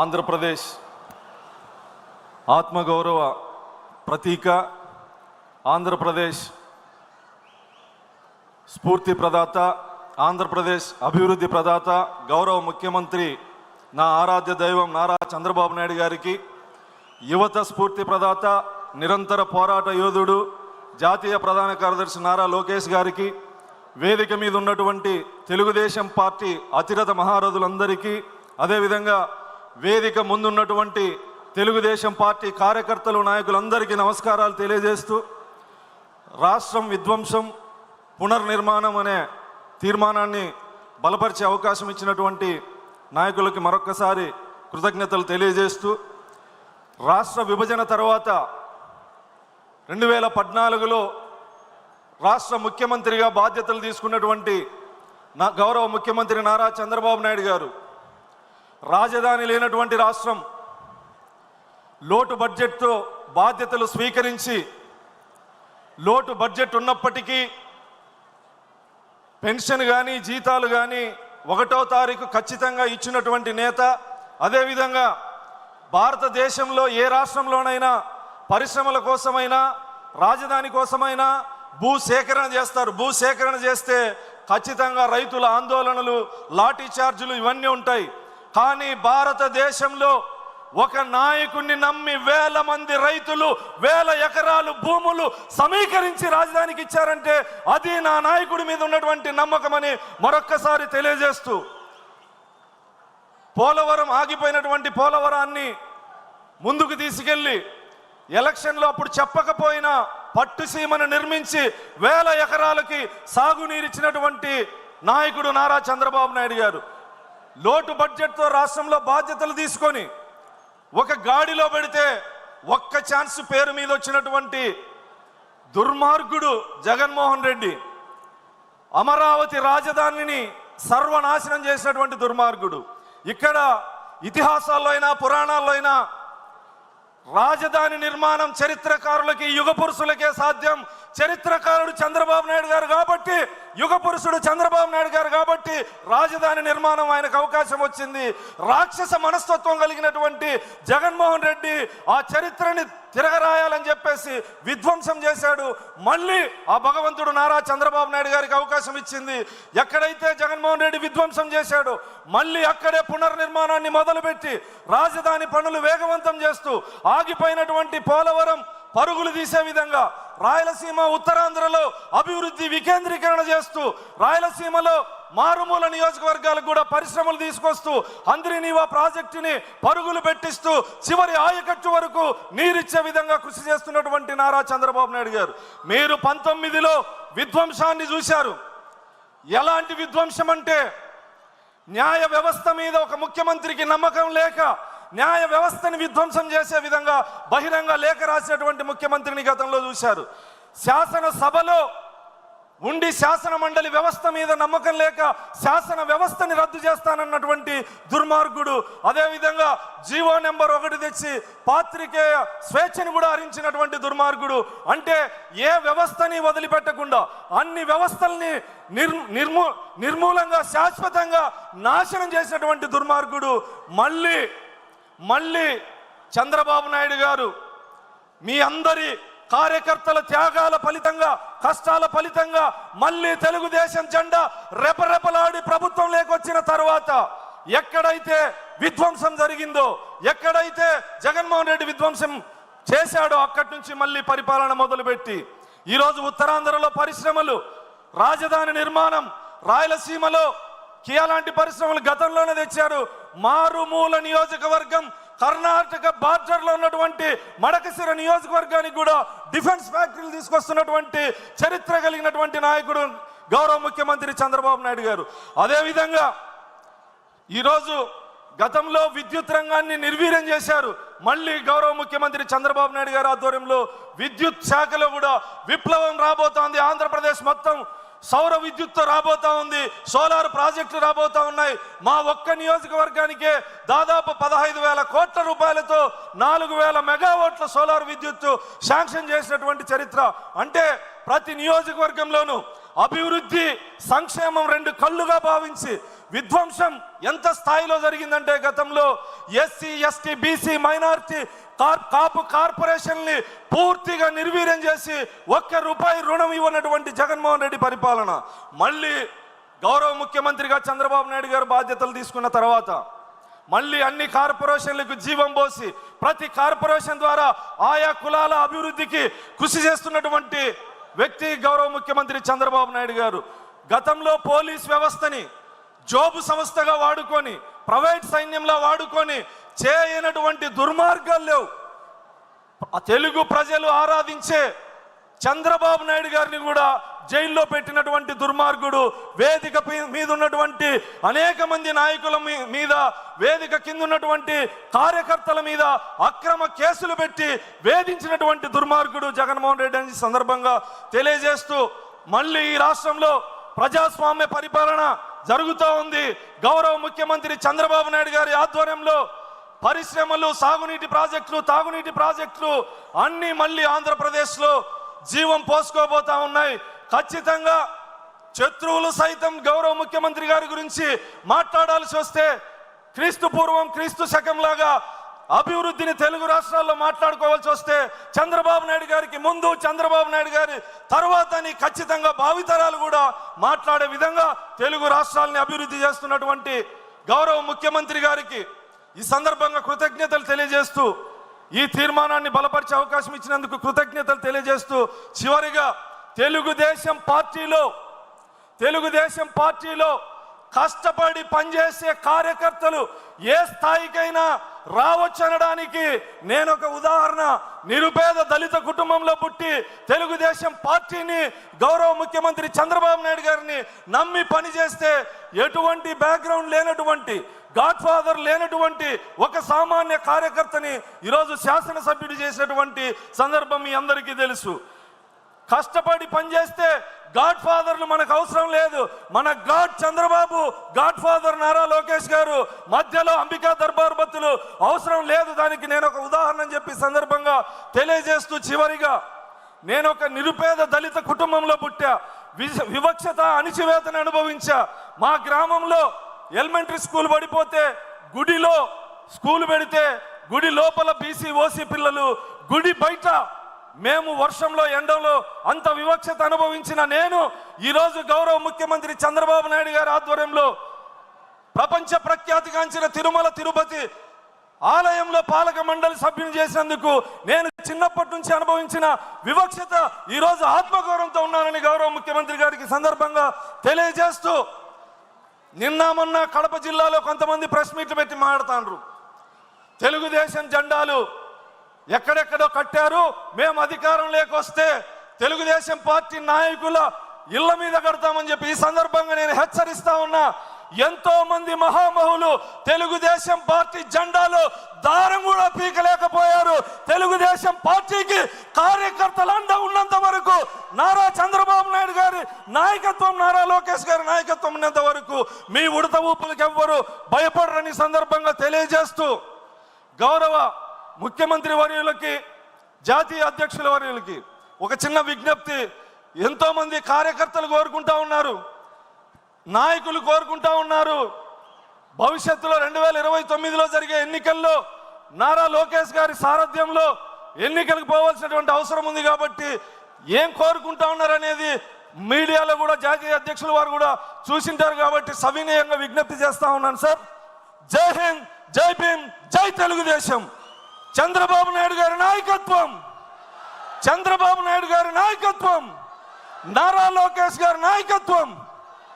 ఆంధ్రప్రదేశ్. ఆత్మగౌరవ ప్రతీక ఆంధ్రప్రదేశ్. స్ఫూర్తి ప్రదాత ఆంధ్రప్రదేశ్. అభివృద్ధి ప్రదాత గౌరవ ముఖ్యమంత్రి నా ఆరాధ్య దైవం నారా చంద్రబాబు నాయుడు గారికి. యువత స్ఫూర్తి ప్రదాత నిరంతర పోరాట యోధుడు జాతీయ ప్రధాన కార్యదర్శి నారా లోకేష్ గారికి. వేదిక మీద ఉన్నటువంటి తెలుగుదేశం పార్టీ అతిరథ మహారథులందరికీ అదేవిధంగా వేదిక ముందున్నటువంటి తెలుగుదేశం పార్టీ కార్యకర్తలు నాయకులందరికీ నమస్కారాలు తెలియజేస్తూ రాష్ట్రం విధ్వంసం పునర్నిర్మాణం అనే తీర్మానాన్ని బలపరిచే అవకాశం ఇచ్చినటువంటి నాయకులకి మరొక్కసారి కృతజ్ఞతలు తెలియజేస్తూ రాష్ట్ర విభజన తర్వాత రెండు వేల పద్నాలుగులో రాష్ట్ర ముఖ్యమంత్రిగా బాధ్యతలు తీసుకున్నటువంటి నా గౌరవ ముఖ్యమంత్రి నారా చంద్రబాబు నాయుడు గారు రాజధాని లేనటువంటి రాష్ట్రం. లోటు బడ్జెట్తో బాధ్యతలు స్వీకరించి లోటు బడ్జెట్ ఉన్నప్పటికీ పెన్షన్ కానీ జీతాలు కానీ ఒకటో తారీఖు ఖచ్చితంగా ఇచ్చినటువంటి నేత అదేవిధంగా భారతదేశంలో ఏ రాష్ట్రంలోనైనా పరిశ్రమల కోసమైనా రాజధాని కోసమైనా భూ సేకరణ చేస్తారు. భూ సేకరణ చేస్తే ఖచ్చితంగా రైతుల ఆందోళనలు లాఠీ ఛార్జీలు ఇవన్నీ ఉంటాయి. కానీ భారతదేశంలో ఒక నాయకుణ్ణి నమ్మి వేల మంది రైతులు వేల ఎకరాలు భూములు సమీకరించి రాజధానికి ఇచ్చారంటే అది నా నాయకుడి మీద ఉన్నటువంటి నమ్మకమని మరొక్కసారి తెలియజేస్తూ పోలవరం ఆగిపోయినటువంటి పోలవరాన్ని ముందుకు తీసుకెళ్ళి ఎలక్షన్లో అప్పుడు చెప్పకపోయినా పట్టుసీమను నిర్మించి వేల ఎకరాలకి సాగునీరిచ్చినటువంటి నాయకుడు నారా చంద్రబాబు నాయుడు గారు. లోటు బడ్జెట్తో రాష్ట్రంలో బాధ్యతలు తీసుకొని ఒక గాడిలో పెడితే ఒక్క ఛాన్స్ పేరు మీద వచ్చినటువంటి దుర్మార్గుడు జగన్మోహన్ రెడ్డి అమరావతి రాజధానిని సర్వనాశనం చేసినటువంటి దుర్మార్గుడు. ఇక్కడ ఇతిహాసాల్లో అయినా పురాణాల్లో అయినా రాజధాని నిర్మాణం చరిత్రకారులకి యుగ పురుషులకే సాధ్యం. చరిత్రకారుడు చంద్రబాబు నాయుడు గారు కాబట్టి యుగ పురుషుడు చంద్రబాబు నాయుడు గారు కాబట్టి రాజధాని నిర్మాణం ఆయనకు అవకాశం వచ్చింది. రాక్షస మనస్తత్వం కలిగినటువంటి జగన్మోహన్ రెడ్డి ఆ చరిత్రని తిరగరాయాలని చెప్పేసి విధ్వంసం చేశాడు. మళ్ళీ ఆ భగవంతుడు నారా చంద్రబాబు నాయుడు గారికి అవకాశం ఇచ్చింది. ఎక్కడైతే జగన్మోహన్ రెడ్డి విధ్వంసం చేశాడు మళ్ళీ అక్కడే పునర్నిర్మాణాన్ని మొదలుపెట్టి రాజధాని పనులు వేగవంతం చేస్తూ ఆగిపోయినటువంటి పోలవరం పరుగులు తీసే విధంగా రాయలసీమ ఉత్తరాంధ్రలో అభివృద్ధి వికేంద్రీకరణ చేస్తూ రాయలసీమలో మారుమూల నియోజకవర్గాలకు కూడా పరిశ్రమలు తీసుకొస్తూ అందరినీవా ప్రాజెక్టుని పరుగులు పెట్టిస్తూ చివరి ఆయకట్టు వరకు నీరిచ్చే విధంగా కృషి చేస్తున్నటువంటి నారా చంద్రబాబు నాయుడు గారు. మీరు పంతొమ్మిదిలో విధ్వంసాన్ని చూశారు. ఎలాంటి విధ్వంసం అంటే న్యాయ వ్యవస్థ మీద ఒక ముఖ్యమంత్రికి నమ్మకం లేక న్యాయ వ్యవస్థని విధ్వంసం చేసే విధంగా బహిరంగ లేఖ రాసినటువంటి ముఖ్యమంత్రిని గతంలో చూశారు. శాసన సభలో ఉండి శాసన మండలి వ్యవస్థ మీద నమ్మకం లేక శాసన వ్యవస్థని రద్దు చేస్తానన్నటువంటి దుర్మార్గుడు అదేవిధంగా జీవో నెంబర్ ఒకటి తెచ్చి పాత్రికేయ స్వేచ్ఛని కూడా హరించినటువంటి దుర్మార్గుడు. అంటే ఏ వ్యవస్థని వదిలిపెట్టకుండా అన్ని వ్యవస్థల్ని నిర్ నిర్మూ నిర్మూలంగా శాశ్వతంగా నాశనం చేసినటువంటి దుర్మార్గుడు మళ్ళీ మళ్ళీ చంద్రబాబు నాయుడు గారు మీ అందరి కార్యకర్తల త్యాగాల ఫలితంగా కష్టాల ఫలితంగా మళ్ళీ తెలుగుదేశం జెండా రెపరెపలాడి ప్రభుత్వం లేకొచ్చిన తర్వాత ఎక్కడైతే విధ్వంసం జరిగిందో ఎక్కడైతే జగన్మోహన్ రెడ్డి విధ్వంసం చేశాడో అక్కడి నుంచి మళ్ళీ పరిపాలన మొదలుపెట్టి ఈరోజు ఉత్తరాంధ్రలో పరిశ్రమలు రాజధాని నిర్మాణం రాయలసీమలో కియా లాంటి పరిశ్రమలు గతంలోనే తెచ్చారు. మారుమూల నియోజకవర్గం కర్ణాటక బార్డర్లో ఉన్నటువంటి మడకసిర నియోజకవర్గానికి కూడా డిఫెన్స్ ఫ్యాక్టరీలు తీసుకొస్తున్నటువంటి చరిత్ర కలిగినటువంటి నాయకుడు గౌరవ ముఖ్యమంత్రి చంద్రబాబు నాయుడు గారు. అదేవిధంగా ఈరోజు గతంలో విద్యుత్ రంగాన్ని నిర్వీర్యం చేశారు. మళ్ళీ గౌరవ ముఖ్యమంత్రి చంద్రబాబు నాయుడు గారి ఆధ్వర్యంలో విద్యుత్ శాఖలో కూడా విప్లవం రాబోతోంది. ఆంధ్రప్రదేశ్ మొత్తం సౌర విద్యుత్ రాబోతా ఉంది సోలార్ ప్రాజెక్టులు రాబోతా ఉన్నాయి. మా ఒక్క నియోజకవర్గానికే దాదాపు పదహైదు వేల కోట్ల రూపాయలతో నాలుగు వేల మెగావాట్ల సోలార్ విద్యుత్ శాంక్షన్ చేసినటువంటి చరిత్ర. అంటే ప్రతి నియోజకవర్గంలోనూ అభివృద్ధి సంక్షేమం రెండు కళ్ళుగా భావించి విధ్వంసం ఎంత స్థాయిలో జరిగిందంటే గతంలో SC ST BC minority car Kapu కార్పొరేషన్ని పూర్తిగా నిర్వీర్యం చేసి ఒక్క రూపాయి రుణం ఇవ్వనటువంటి జగన్మోహన్ రెడ్డి పరిపాలన. మళ్ళీ గౌరవ ముఖ్యమంత్రిగా చంద్రబాబు నాయుడు గారు బాధ్యతలు తీసుకున్న తర్వాత మళ్ళీ అన్ని కార్పొరేషన్లకు జీవం పోసి ప్రతి కార్పొరేషన్ ద్వారా ఆయా కులాల అభివృద్ధికి కృషి చేస్తున్నటువంటి వ్యక్తి గౌరవ ముఖ్యమంత్రి చంద్రబాబు నాయుడు గారు. గతంలో పోలీస్ వ్యవస్థని జోబు సంస్థగా వాడుకొని ప్రైవేట్ సైన్యంలో వాడుకొని చేయనటువంటి దుర్మార్గాలు లేవు. తెలుగు ప్రజలు ఆరాధించే చంద్రబాబు నాయుడు గారిని కూడా జైల్లో పెట్టినటువంటి దుర్మార్గుడు వేదిక మీద ఉన్నటువంటి అనేక మంది నాయకుల మీ- మీద వేదిక కింద ఉన్నటువంటి కార్యకర్తల మీద అక్రమ కేసులు పెట్టి వేధించినటువంటి దుర్మార్గుడు జగన్మోహన్ రెడ్డి అని సందర్భంగా తెలియజేస్తూ మళ్ళీ ఈ రాష్ట్రంలో ప్రజాస్వామ్య పరిపాలన జరుగుతూ ఉంది. గౌరవ ముఖ్యమంత్రి చంద్రబాబు నాయుడు గారి ఆధ్వర్యంలో పరిశ్రమలు సాగునీటి ప్రాజెక్టులు తాగునీటి ప్రాజెక్టులు అన్ని మళ్ళీ ఆంధ్రప్రదేశ్లో జీవం పోసుకోబోతా ఉన్నాయి. ఖచ్చితంగా శత్రువులు సైతం గౌరవ ముఖ్యమంత్రి గారి గురించి మాట్లాడాల్సి వస్తే క్రీస్తు పూర్వం క్రీస్తు శకంలాగా అభివృద్ధిని తెలుగు రాష్ట్రాల్లో మాట్లాడుకోవాల్సి వస్తే చంద్రబాబు నాయుడు గారికి ముందు చంద్రబాబు నాయుడు గారి తర్వాత అని ఖచ్చితంగా భావితరాలు కూడా మాట్లాడే విధంగా తెలుగు రాష్ట్రాలని అభివృద్ధి చేస్తున్నటువంటి గౌరవ ముఖ్యమంత్రి గారికి ఈ సందర్భంగా కృతజ్ఞతలు తెలియజేస్తూ ఈ తీర్మానాన్ని బలపరిచే అవకాశం ఇచ్చినందుకు కృతజ్ఞతలు తెలియజేస్తూ చివరిగా తెలుగుదేశం పార్టీలో తెలుగుదేశం పార్టీలో కష్టపడి పనిచేసే కార్యకర్తలు ఏ స్థాయికైనా రావచ్చనడానికి నేను ఒక ఉదాహరణ. నిరుపేద దళిత కుటుంబంలో పుట్టి తెలుగుదేశం పార్టీని గౌరవ ముఖ్యమంత్రి చంద్రబాబు నాయుడు గారిని నమ్మి పనిచేస్తే ఎటువంటి బ్యాక్గ్రౌండ్ లేనటువంటి గాడ్ ఫాదర్ లేనటువంటి ఒక సామాన్య కార్యకర్తని ఈరోజు శాసనసభ్యుడు చేసినటువంటి సందర్భం మీ అందరికీ తెలుసు. కష్టపడి పనిచేస్తే గాడ్ ఫాదర్లు మనకు అవసరం లేదు. మన god Chandrababu godfather Nara Lokesh గారు మధ్యలో అంబికా దర్బార్ బత్తులు అవసరం లేదు. దానికి నేను ఒక ఉదాహరణ చెప్పి సందర్భంగా తెలియజేస్తూ చివరిగా నేను ఒక నిరుపేద దళిత కుటుంబంలో పుట్టా. వివక్షత అణిచివేతను అనుభవించా. మా గ్రామంలో ఎలిమెంటరీ స్కూల్ పడిపోతే గుడిలో స్కూల్ పెడితే గుడి లోపల బీసీ ఓసీ పిల్లలు గుడి బయట మేము వర్షంలో ఎండలో అంత వివక్షత అనుభవించిన నేను ఈరోజు గౌరవ ముఖ్యమంత్రి చంద్రబాబు నాయుడు గారి ఆధ్వర్యంలో ప్రపంచ ప్రఖ్యాతిగాంచిన తిరుమల తిరుపతి ఆలయంలో పాలక మండలి సభ్యుని చేసినందుకు నేను చిన్నప్పటి నుంచి అనుభవించిన వివక్షత ఈరోజు ఆత్మగౌరవంతో ఉన్నానని గౌరవ ముఖ్యమంత్రి గారికి సందర్భంగా తెలియజేస్తూ నిన్న మొన్న కడప జిల్లాలో కొంతమంది ప్రెస్ మీట్లు పెట్టి మాట్లాడుతాండ్రు. తెలుగుదేశం జెండాలు ఎక్కడెక్కడో కట్టారు. మేము అధికారం లేకొస్తే తెలుగుదేశం పార్టీ నాయకుల ఇళ్ళ మీద కడతామని చెప్పి ఈ సందర్భంగా నేను హెచ్చరిస్తా ఉన్నా. ఎంతో మంది మహామహులు తెలుగుదేశం పార్టీ జెండాలో దారం కూడా పీకలేకపోయారు. తెలుగుదేశం పార్టీకి కార్యకర్తలు అండ ఉన్నంత వరకు నారా చంద్రబాబు నాయుడు గారి నాయకత్వం నారా లోకేష్ గారి నాయకత్వం ఉన్నంత వరకు మీ ఉడత ఊపులకు ఎవ్వరు భయపడరని సందర్భంగా తెలియజేస్తూ గౌరవ ముఖ్యమంత్రి వర్యులకి జాతీయ అధ్యక్షుల వర్యులకి ఒక చిన్న విజ్ఞప్తి. ఎంతోమంది కార్యకర్తలు కోరుకుంటా ఉన్నారు నాయకులు కోరుకుంటా ఉన్నారు. భవిష్యత్తులో రెండు వేల ఇరవై తొమ్మిదిలో జరిగే ఎన్నికల్లో నారా లోకేష్ గారి సారథ్యంలో ఎన్నికలకు పోవాల్సినటువంటి అవసరం ఉంది కాబట్టి ఏం కోరుకుంటా ఉన్నారనేది మీడియాలో కూడా జాతీయ అధ్యక్షులు వారు కూడా చూసింటారు కాబట్టి సవినయంగా విజ్ఞప్తి చేస్తా ఉన్నాను సార్. జై హింద్ జై భీమ్ జై తెలుగుదేశం. చంద్రబాబు నాయుడు గారి నాయకత్వం. చంద్రబాబు నాయుడు గారి నాయకత్వం. నారా లోకేష్ గారి నాయకత్వం.